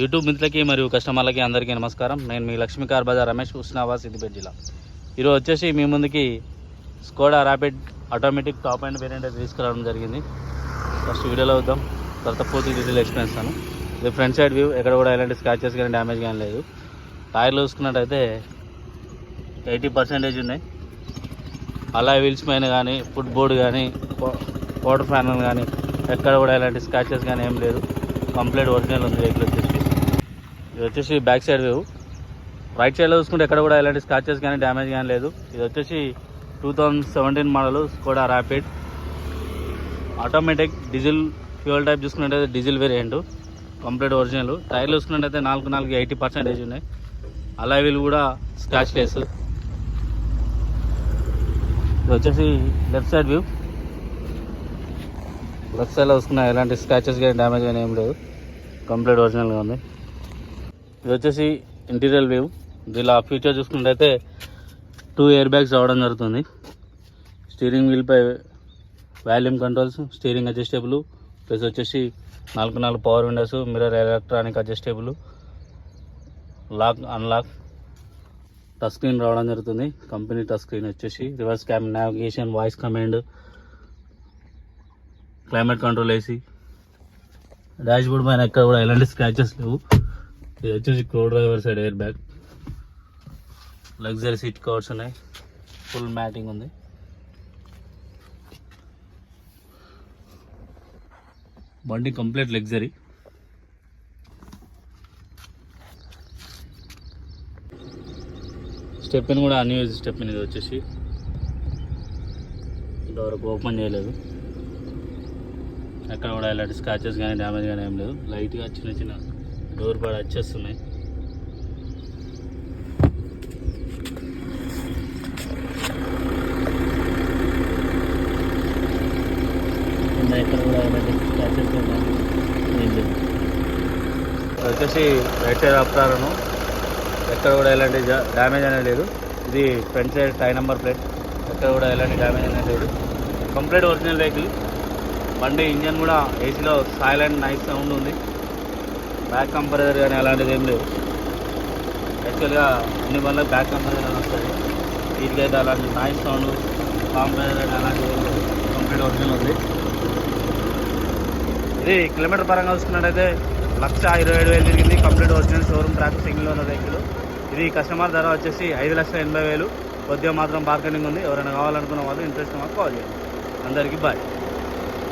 YouTube మిత్రులకి మరియు కస్టమర్లకి అందరికీ నమస్కారం. నేను మీ లక్ష్మీకార్ బజార్ రమేష్ హుస్నాబాద్ సిద్దిపేట జిల్లా. ఈరోజు వచ్చేసి మీ ముందుకి Skoda Rapid automatic top and variant తీసుకురావడం జరిగింది. ఫస్ట్ వీడియోలో వద్దాం తర్వాత పూర్తి డీటెయిల్ ఎక్స్ప్లెయిన్ ఇస్తాను ఇది ఫ్రంట్ సైడ్ వ్యూ ఎక్కడ కూడా ఎలాంటి స్క్రాచెస్ కానీ డ్యామేజ్ కానీ లేదు. టైర్లు చూసుకున్నట్టయితే ఎయిటీ పర్సెంటేజ్ ఉన్నాయి. అలా వీల్స్ పైన కానీ ఫుట్ బోర్డ్ కానీ వాటర్ ఫ్యానల్ కానీ ఎక్కడ కూడా ఎలాంటి స్క్రాచెస్ కానీ ఏం లేదు. కంప్లీట్ ఒరిజినల్ ఉంది వెహికల్ వచ్చేసి. ఇది వచ్చేసి బ్యాక్ సైడ్ వ్యూ రైట్ సైడ్లో చూసుకుంటే ఎక్కడ కూడా ఎలాంటి స్క్రాచెస్ కానీ డ్యామేజ్ కానీ లేదు. ఇది వచ్చేసి two thousand seventeen model Skoda Rapid automatic diesel fuel type చూసుకున్నట్టయితే డీజిల్ వేరియంట్ కంప్లీట్ ఒరిజినల్ టైర్లు చూసుకున్నట్టయితే నాలుగు నాలుగు ఎయిటీ పర్సెంటేజ్ ఉన్నాయి. అలా వీళ్ళు కూడా స్క్రాచ్ లెస్ ఇది వచ్చేసి లెఫ్ట్ సైడ్ వ్యూ లెఫ్ట్ సైడ్లో చూసుకున్న ఎలాంటి స్క్రాచెస్ కానీ డ్యామేజ్ కానీ ఏం లేదు. కంప్లీట్ ఒరిజినల్గా ఉంది. ఇది వచ్చేసి ఇంటీరియర్ వ్యూ. దీనిలో ఫ్యూచర్ చూసుకున్నట్టయితే టూ ఇయర్ బ్యాగ్స్ రావడం జరుగుతుంది. Steering వీల్పై volume controls steering adjustable plus వచ్చేసి నాలుగు నాలుగు power windows mirror electronic adjustable lock unlock touch screen రావడం జరుగుతుంది. కంపెనీ టచ్ స్క్రీన్ వచ్చేసి reverse cam navigation voice command climate control AC dashboard పైన ఎక్కడ కూడా ఎలాంటి స్క్రాచెస్ లేవు. ఇది వచ్చేసి co driver side air bag. Luxury seat covers ఉన్నాయి. ఫుల్ మ్యాటింగ్ ఉంది. బండి కంప్లీట్ లగ్జరీ స్టెప్ని కూడా అన్యూజ్ స్టెప్ని ఇది వచ్చేసి. ఇంతవరకు ఓపెన్ చేయలేదు. ఎక్కడ కూడా ఇలాంటి స్క్రాచెస్ కానీ డ్యామేజ్ కానీ ఏం లేదు. లైట్గా చిన్న చిన్న డోర్ బాడ వచ్చేస్తున్నాయి కూడా వచ్చేసి రైట్ సైడ్ అప్రాలను ఎక్కడ కూడా ఎలాంటి డ్యామేజ్ అనేది లేదు. ఇది ఫ్రంట్ సైడ్ టై నెంబర్ ప్లేట్. ఎక్కడ కూడా ఎలాంటి డ్యామేజ్ అనేది లేదు. Complete original vehicle. బండి ఇంజన్ కూడా ఏసీలో సైలెంట్ నైస్ సౌండ్ ఉంది. బ్యాక్ కంపరేజర్ కానీ అలాంటిది ఏం లేదు. యాక్చువల్గా అన్ని వల్ల బ్యాక్ కంపరేటర్ వస్తుంది. వీటికైతే అలాంటి నాయిస్ సౌండ్ కాంపరేజర్ కానీ అలాంటిది ఏం లేదు. కంప్లీట్ ఒరిజినల్ ఉంది. ఇది కిలోమీటర్ పరంగా చూసుకున్నట్టయితే లక్ష ఇరవై ఏడు వేలు తిరిగింది. Complete original showroom track single ఉన్న వెహికల్ ఇది కస్టమర్ ధర వచ్చేసి ఐదు లక్షల ఎనభై వేలు. కొద్దిగా మాత్రం బార్గెనింగ్ ఉంది. ఎవరైనా కావాలనుకున్న వాళ్ళు ఇంట్రెస్ట్ మాకు కాల్ చేయండి. అందరికీ బాయ్